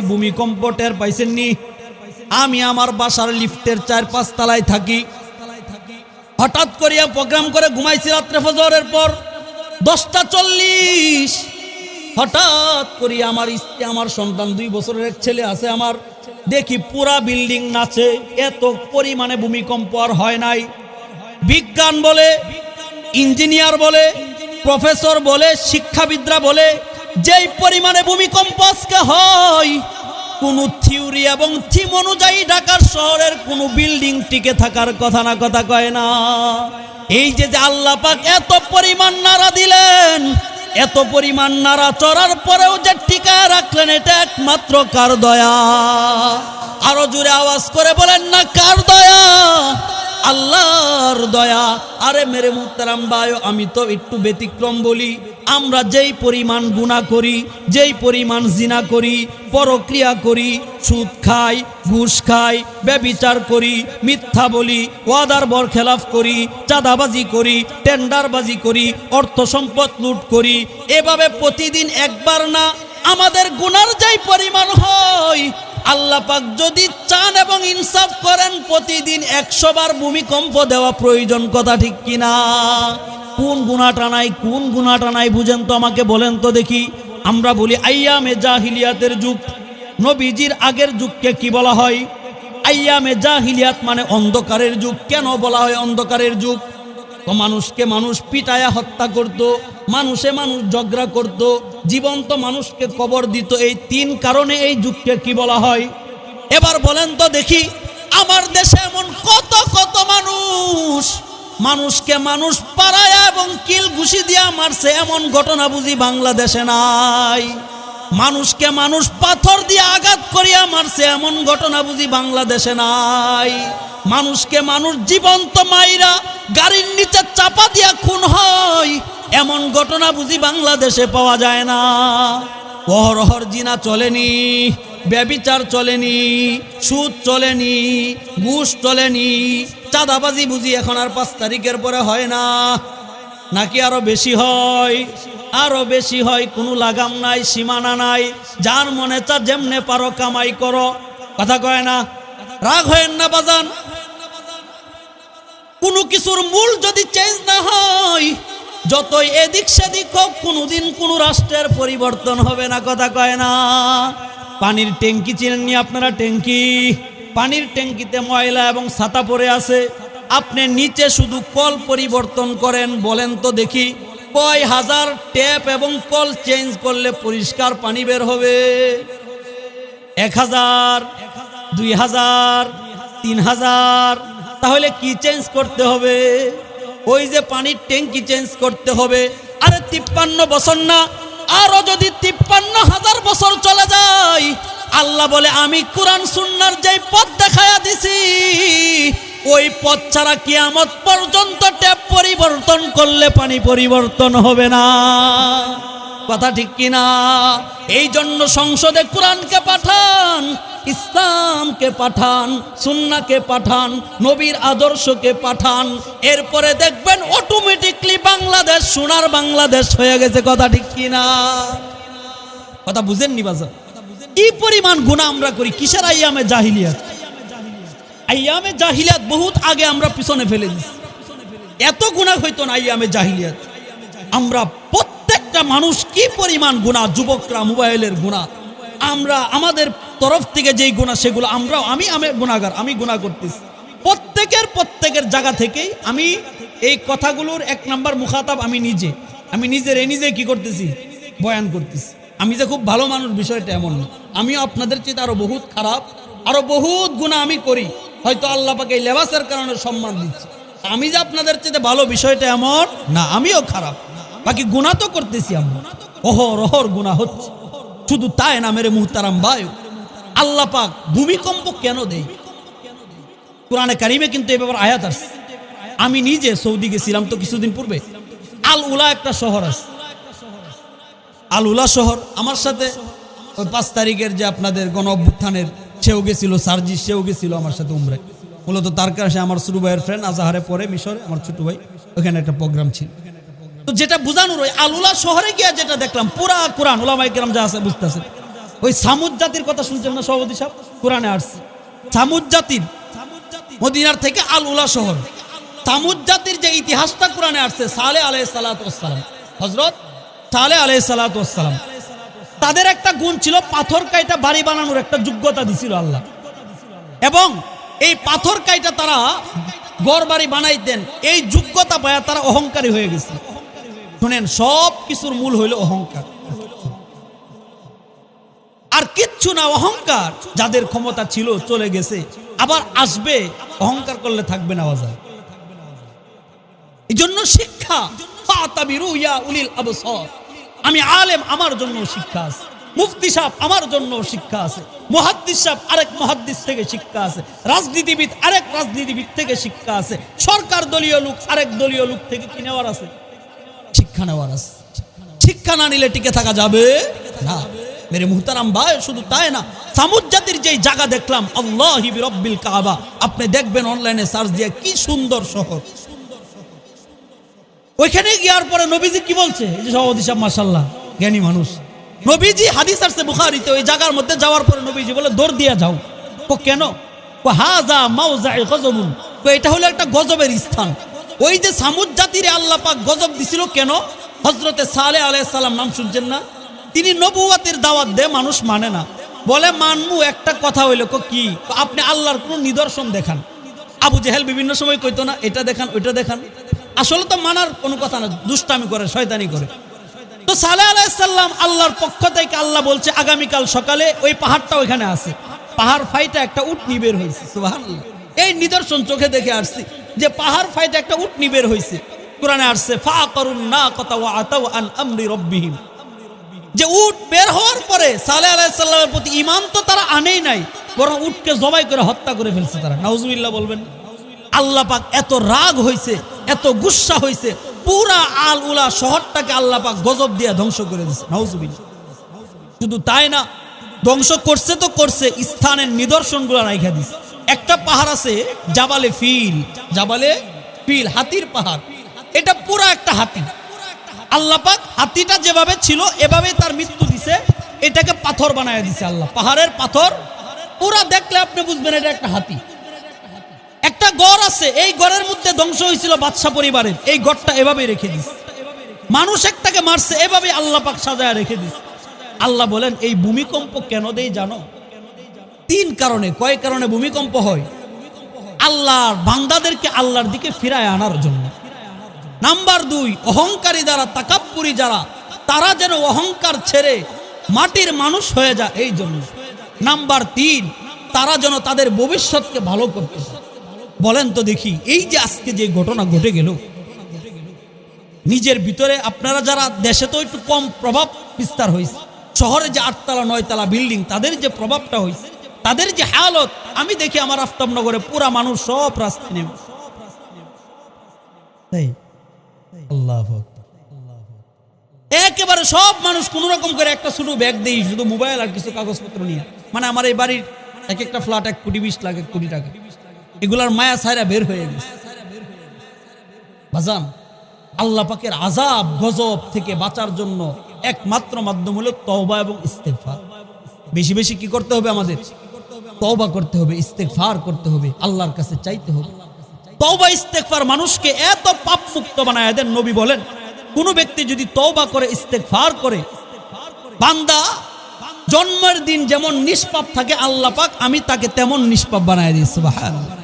ভূমিকম্প টের পাইছেননি। আমি আমার বাসার লিফটের চার পাঁচ তলায় থাকি। হঠাৎ করিয়া প্রোগ্রাম করে ঘুমাইছি রাত্রে ফজরের পর। দশটা চল্লিশ। হঠাৎ করিয়া আমার স্ত্রী, আমার সন্তান, দুই বছরের এক ছেলে আছে আমার। দেখি পুরা বিল্ডিং নাচে। এত পরিমাণে ভূমিকম্প আর হয় নাই। বিজ্ঞান বলে, ইঞ্জিনিয়ার বলে, প্রফেসর বলে, শিক্ষাবিদরা বলে যেই পরিমাণে ভূমিকম্প আজকে হয়, কোন থিওরি এবং থিম অনুযায়ী ঢাকার শহরের কোন বিল্ডিং টিকে থাকার কথা না, কথা কয় না। এই যে যে আল্লাহ পাক এত পরিমাণ নাড়া দিলেন, এত পরিমাণ নাড়া চড়ার পরেও যে টিকায় রাখলেন, এটা একমাত্র কার দয়া? আরও জুড়ে আওয়াজ করে বলেন না, কার দয়া? আল্লাহর দয়া। আরে মেরে মুক্তারাম বায়ো আমি তো একটু ব্যতিক্রম বলি। আমরা যেই পরিমাণ গুণা করি, যেই পরিমাণ জিনা করি, পরক্রিয়া করি, সুদ খাই, ঘুষ খাই, ব্যবিচার করি, মিথ্যা বলি, ওয়াদার বর খেলাফ করি, চাঁদাবাজি করি, টেন্ডারবাজি করি, অর্থ সম্পদ লুট করি, এভাবে প্রতিদিন একবার না, আমাদের গুনার যেই পরিমাণ হয়, আল্লাহ পাক যদি চান এবং ইনসাফ করেন, প্রতিদিন একশো বার ভূমিকম্প দেওয়া প্রয়োজন, কথা ঠিক কিনা? কোন গুণাটা নাই, কোন গুণাটা নাই বুঝেন তো আমাকে বলেন তো দেখি। আমরা বলি, আইয়ামে জাহিলিয়াতের যুগ। নবীজির আগের যুগকে কি বলা হয়? আইয়ামে জাহিলিয়াত মানে অন্ধকারের যুগ। কেন বলা হয় অন্ধকারের যুগ? তো মানুষকে মানুষ পিটায়া হত্যা করত, মানুষে মানুষ ঝগড়া করত, জীবন্ত মানুষকে কবর দিত। এই তিন কারণে এই যুগকে কি বলা হয়? এবার বলেন তো দেখি, আমার দেশে এমন কত কত মানুষ মানুষকে মানুষ পাড়ায় এবং কিল ঘুষি দিয়া মারছে, এমন ঘটনা বুঝি বাংলাদেশে নাই। মানুষকে মানুষ পাথর দিয়ে আঘাত করিয়া মারছে, এমন ঘটনা বুঝি বাংলাদেশে নাই। মানুষকে মানুষ জীবন্ত মাইরা গাড়ির নিচে চাপা দিয়া খুন হয়, এমন ঘটনা বুঝি বাংলাদেশে পাওয়া যায় না। অহরহর জিনা চলেনি, ব্যবিচার চলেনি, সুদ চলেনি, ঘুষ চলেনি চাঁদাবাজি বুঝি এখন আর পাঁচ তারিখের পরে হয় না। নাকি আরও বেশি হয়? আরও বেশি হয়, কোনো লাগাম নাই, সীমানা নাই। যার মনে চা যেমনে পারো কামাই করো। কথা কয় না? রাগ হয় না বাজান? কোনো কিছুর মূল যদি চেঞ্জ না হয়, যতই এদিক সেদিক হোক, কোনোদিন কোনো রাষ্ট্রের পরিবর্তন হবে না, কথা কয় না। পানির ট্যাঙ্কি চিনেননি আপনারা, ট্যাঙ্কি? পানির ট্যাঙ্কিতে ময়লা এবং ছাতা পরে আছে। আপনি নিচে শুধু কল পরিবর্তন করেন, বলেন তো দেখি। কয় হাজার ট্যাপ এবং কল চেঞ্জ করলে পরিষ্কার পানি বের হবে? এক হাজার, দুই হাজার, তিন হাজার, তাহলে কি চেঞ্জ করতে হবে? ওই যে পানির ট্যাঙ্কি চেঞ্জ করতে হবে। আরে তিপ্পান্ন বছর না, আরও যদি তিপ্পান্ন হাজার বছর চলে যায় আল্লাহ বলে, আমি কোরআন সুন্নার যেই পথ দেখায়া দিছি, ওই পথ ছাড়া কিয়ামত পর্যন্ত ট্যাপ পরিবর্তন করলে পানি পরিবর্তন হবে না। কথা ঠিক কিনা? এই জন্য সংসদে কোরআনকে পাঠান, ইসলামকে পাঠান, সুন্নাকে পাঠান, নবীর আদর্শকে পাঠান। এরপরে দেখবেন অটোমেটিকলি বাংলাদেশ, সোনার বাংলাদেশ হয়ে গেছে। কথা ঠিক কিনা? কথা বুঝেননি বাজার? কি পরিমাণ গুণা আমরা করি। কিসের আইয়ামে জাহিলিয়াত? আইয়ামে জাহিলিয়াত বহুত আগে আমরা পিছনে ফেলে দিচ্ছি এত গুণা হইতো না আইয়ামে জাহিলিয়াত। আমরা প্রত্যেকটা মানুষ কি পরিমাণ গুণা যুবকরা, মোবাইলের গুণা আমরা, আমাদের তরফ থেকে যেই গুণা সেগুলো আমরাও, আমি আমি গুণাগার আমি গুণা করতেছি। প্রত্যেকের প্রত্যেকের জায়গা থেকেই আমি এই কথাগুলোর এক নাম্বার মুখাতাব আমি নিজে। আমি নিজের, এই নিজে কি করতেছি? বয়ান করতেছি। আমি যে খুব ভালো মানুষ, বিষয়টা এমন না। আমিও আপনাদের চেয়ে আরও বহুত খারাপ, আরও বহুত গুণা আমি করি। হয়তো আল্লাহ পাকে এই লেবাসের কারণে সম্মান দিচ্ছি। আমি যে আপনাদের চেয়ে ভালো, বিষয়টা এমন না, আমিও খারাপ। বাকি গুণা তো করতেছি আমরা। অহর অহর গুণা হচ্ছে। শুধু তাই না, মেরে মুহতারাম বায়ু আল্লাহ পাক ভূমিকম্প কেন দেয়? কোরআনে কারিমে কিন্তু এ ব্যাপার আয়াত আছে আমি নিজে সৌদি গেছিলাম তো কিছুদিন পূর্বে। আল উলা একটা শহর আছে। আল উলা শহর, আমার সাথে ওই পাঁচ তারিখের যে আপনাদের গণ অভ্যুত্থানের, সেও গেছিল সার্জি সেও গেছিল আমার সাথে উমরে। মূলত তার কাছে আমার ছোট ভাইয়ের ফ্রেন্ড আজাহারে পরে মিশরে, আমার ছোট ভাই। ওখানে একটা প্রোগ্রাম ছিল। তো যেটা বোঝানোর ওই আলুলা শহরে গিয়ে যেটা দেখলাম, পুরা কোরআন ওলামাই কেরাম যা আছে বুঝতেছে ওই সামুদ জাতির কথা শুনছেন না সভাপতি সাহেব? কোরআনে আসছে। সামুদ জাতির, মদিনার থেকে আল উলা শহর। সামুদ জাতির যে ইতিহাসটা কোরআনে আসছে, সালে আলাই সালাতাম হজরত সালে আলাই সালাতাম তাদের একটা গুণ ছিল পাথর কাইটা বাড়ি বানানোর একটা যোগ্যতা দিছিল আল্লাহ। এবং এই পাথর কাইটা তারা গড় বাড়ি বানাইতেন, এই যোগ্যতা পায়া তারা অহংকারী হয়ে গেছে। শুনেন, সব কিছুর মূল হইল অহংকার। আর কিচ্ছু না, অহংকার যাদের ক্ষমতা ছিল চলে গেছে, আবার আসবে, অহংকার করলে থাকবে না বাজার এই জন্য শিক্ষা উলিল আবসার। আমি আলেম, আমার জন্য শিক্ষা আছে। মুফতি সাহেব, আমার জন্য শিক্ষা আছে। মুহাদ্দিস সাহেব, আরেক মুহাদ্দিস থেকে শিক্ষা আছে। রাজনীতিবিদ, আরেক রাজনীতিবিদ থেকে শিক্ষা আছে। সরকার দলীয় লোক, আরেক দলীয় লোক থেকে কি নেওয়ার আছে? শিক্ষা নেওয়ার আছে। শিক্ষা না নিলে টিকে থাকা যাবে না। মেরে মুহতারাম ভাই, শুধু তাই না, সামুদ জাতির যেই জায়গা দেখলাম, আল্লাহ রব্বিল কাবা, আপনি দেখবেন অনলাইনে সার্চ দিয়ে কি সুন্দর শহর। ওইখানে গিয়ার পরে নবীজি কি বলছে? এই যে সভাপতি সাহেব মাসাল্লাহ জ্ঞানী মানুষ। নবীজি হাদিস আসছে বুখারিতে ওই জায়গার মধ্যে যাওয়ার পরে নবীজি বলে, দৌড় দিয়া যাও। ও কেন? ও হাজা মাউজা গজবুন। তো এটা হলো একটা গজবের স্থান। ওই যে সামুদ জাতির আল্লাহ গজব দিছিল কেন? হজরতে সালে আলাইহিস সালাম নাম শুনছেন না? তিনি নবুয়াতের দাওয়াত দে মানুষ মানে না। বলে, মানমু, একটা কথা হইল কি? আপনি আল্লাহর কোন নিদর্শন দেখান। আবু জেহেল বিভিন্ন সময় কইতো না, এটা দেখান, ওইটা দেখান। আসলে তো মানার কোনো কথা না, দুষ্টামি করে, শয়তানি করে। তো সালে আলাইসাল্লাম আল্লাহর পক্ষ থেকে আল্লাহ বলছে, আগামীকাল সকালে ওই পাহাড়টা ওইখানে আছে। পাহাড় ফাইটা একটা উটনি বের হয়েছে এই নিদর্শন চোখে দেখে আসছি যে পাহাড় ফাইটা একটা উটনি বের হয়েছে। কোরআনে আসছে ফা করুন না কথা ওয়া আতাও আন আমরি রব্বিহিম। যে উট বের হওয়ার পরে সালে আলাইসাল্লামের প্রতি ইমান তো তারা আনেই নাই, বরং উটকে জবাই করে হত্যা করে ফেলছে তারা। নাউজুবিল্লাহ বলবেন। আল্লাহ পাক এত রাগ হয়েছে এত গুসা হয়েছে পুরা আল উলা শহরটাকে আল্লাহ পাক গজব দিয়ে ধ্বংস করে নাউজুবিল্লাহ। শুধু তাই না, ধ্বংস করছে তো করছে, স্থানের নিদর্শনগুলো রাইখা দিছে। একটা পাহাড় আছে জাবালে ফিল জাবালে ফিল, হাতির পাহাড়। এটা পুরা একটা হাতি। আল্লাহ পাক হাতিটা যেভাবে ছিল এভাবে তার মৃত্যু দিছে। এটাকে পাথর বানায় দিছে আল্লাহ। পাহাড়ের পাথর পুরা দেখলে আপনি বুঝবেন এটা একটা হাতি। গড় আছে, এই গড়ের মধ্যে ধ্বংস হয়েছিল বাদশা পরিবারের। এই গড়টা এভাবে রেখে দিস। মানুষ একটাকে মারছে এভাবে আল্লাহ পাক সাজায় রেখে দিস। আল্লাহ বলেন, এই ভূমিকম্প কেন দেই জানো? তিন কারণে, কয় কারণে ভূমিকম্প হয়? আল্লাহর বান্দাদেরকে আল্লাহর দিকে ফিরায় আনার জন্য। নাম্বার দুই, অহংকারী যারা তাকাপ্পুরি যারা, তারা যেন অহংকার ছেড়ে মাটির মানুষ হয়ে যায়, এই জন্য। নাম্বার তিন, তারা যেন তাদের ভবিষ্যৎকে ভালো করতে পারে। বলেন তো দেখি, এই যে আজকে যে ঘটনা ঘটে গেল, নিজের ভিতরে আপনারা যারা দেশে তো একটু কম প্রভাব বিস্তার হয়েছে, শহরে যে আটতলা, নয়তলা বিল্ডিং, তাদের যে প্রভাবটা হয়েছে, তাদের যে হালত, আমি দেখি আমার আফতাবনগরে পুরা মানুষ সব রাস্তায় নেমে। তাই? একেবারে সব মানুষ কোন রকম করে একটা ছোট ব্যাগ দেই শুধু মোবাইল আর কিছু কাগজপত্র নিয়ে। মানে আমার এই বাড়ির এক একটা ফ্ল্যাট এক কোটি, বিশ লাখ, এক কোটি টাকা। এগুলার মায়া ছায়রা বের হয়ে গেছে। বাজান আল্লাহ পাকের আজাব গজব থেকে বাঁচার জন্য একমাত্র মাধ্যম হলো তওবা এবং ইস্তেগফার। বেশি বেশি কি করতে হবে আমাদের? তওবা করতে হবে, ইস্তেগফার করতে হবে, আল্লাহর কাছে চাইতে হবে। তওবা, ইস্তেগফার মানুষকে এত পাপ মুক্ত বানায় দেন নবী বলেন, কোন ব্যক্তি যদি তওবা করে, ইস্তেগফার করে, বান্দা জন্মের দিন যেমন নিষ্পাপ থাকে, আল্লাহ পাক, আমি তাকে তেমন নিষ্পাপ বানায় দিই, সুবহানাল্লাহ।